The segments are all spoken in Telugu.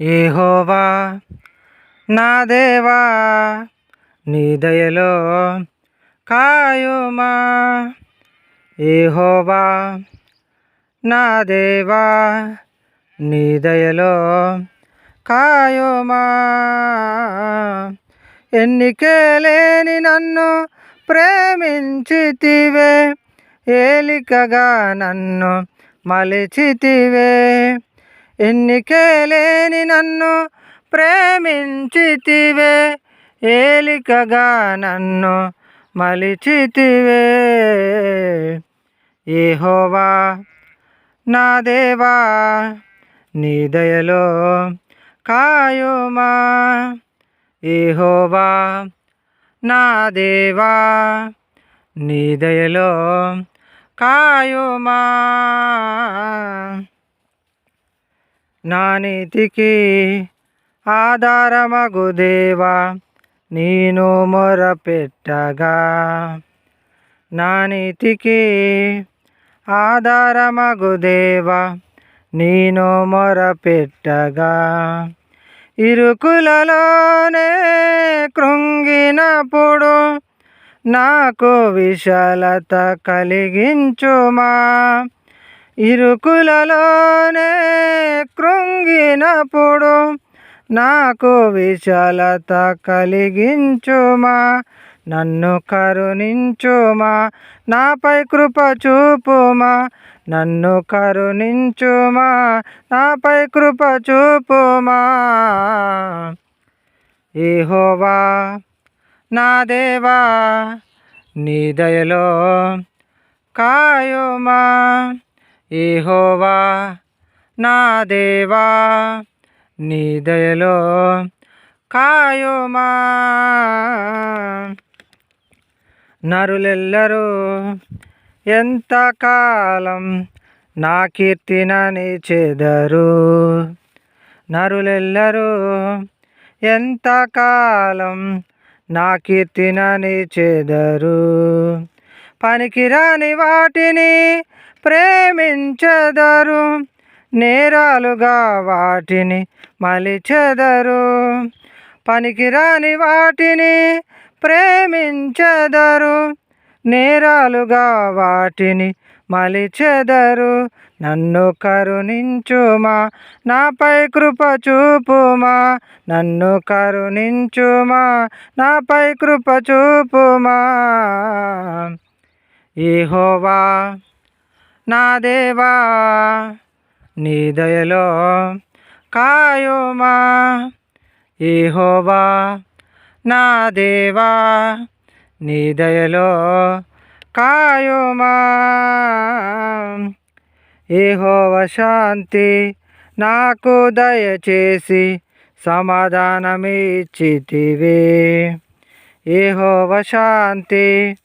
ఏహోవా నా దేవా నీ దయలో కాయుమా. ఏహోవా నా దేవా నీ దయలో కాయుమా. ఎన్నికేలేని నన్ను ప్రేమించితివే ఏలికగా నన్ను మలిచితివే. ఎన్నికే లేని నన్ను ప్రేమించితివే ఏలికగా నన్ను మలిచితివే. ఏహోవా నా దేవా నీ దయలో కాయుమా. ఏహోవా నా దేవా నీ దయలో కాయుమా. నా నీతికి ఆధారమగు దేవా నేను మొరపెట్టగా. నా నీతికి ఆధారమగు దేవా నేను మొరపెట్టగా. ఇరుకులలోనే కృంగినప్పుడు నాకు విశాలత కలిగించుమా. ఇరుకులలోనే కృంగినప్పుడు నాకు విశాలత కలిగించుమా నన్ను కరుణించుమా నాపై కృప చూపుమా నన్ను కరుణించుమా నాపై కృప చూపుమా. ఏహోవా నా దేవా నీ దయలో కాయుమా. ఏహోవా నా దేవా నీ దయలో కాయోమా. నరులెల్లరూ ఎంతకాలం నా కీర్తినని చెదరు. నరులెల్లరూ ఎంతకాలం నా కీర్తినని చెదరు. పనికిరాని వాటిని ప్రేమించదరు నేరాలుగా వాటిని మలిచెదరు. పనికిరాని వాటిని ప్రేమించదరు నేరాలుగా వాటిని మలిచెదరు. నన్ను కరుణించుమా నాపై కృప చూపుమా నన్ను కరుణించుమా నాపై కృప చూపుమా. ఏహోవా నా దేవా నీ దయలో కాయోమా. ఏహోవా నా దేవా నీ దయలో కాయోమా. ఏహోవ శాంతి నాకు దయచేసి సమాధానమిచ్చితివే. ఏహోవ శాంతి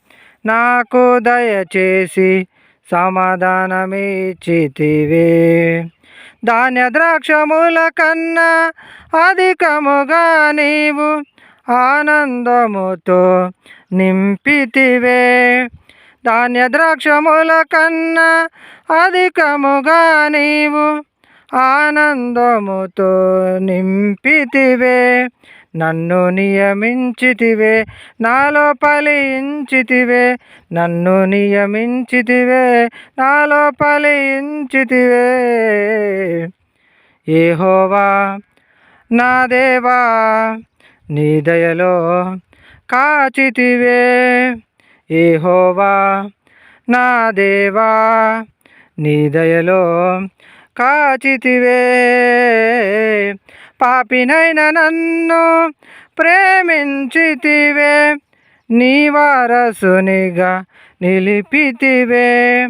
నాకు దయచేసి సమాధానమిచ్చితివే. ధాన్య ద్రాక్షముల కన్నా అధికముగా నీవు ఆనందముతో నింపితివే. ధాన్య ద్రాక్షముల కన్నా అధికముగా నీవు ఆనందముతో నింపితివే. నన్ను నియమించితివే నాలో ఫలించితివే. నన్ను నియమించితివే నాలో ఫలించితివే. ఏహోవా నా దేవా నీ దయలో కాచితివే. ఏహోవా నా దేవా నీ దయలో కాచితివే. పాపినైన నన్ను ప్రేమించితివే నీ వారసునిగా నిలిపితివే.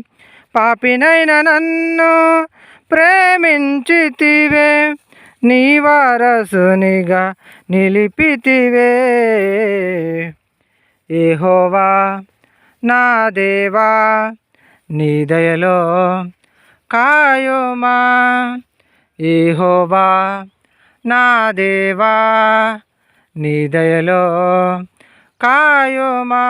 పాపినైన నన్ను ప్రేమించితివే నీ వారసునిగా నిలిపితివే. ఏహోవా నా దేవా నీ దయలో కాయోమా. ఏహోవా నా దేవా నీ దయలో కాయుమా.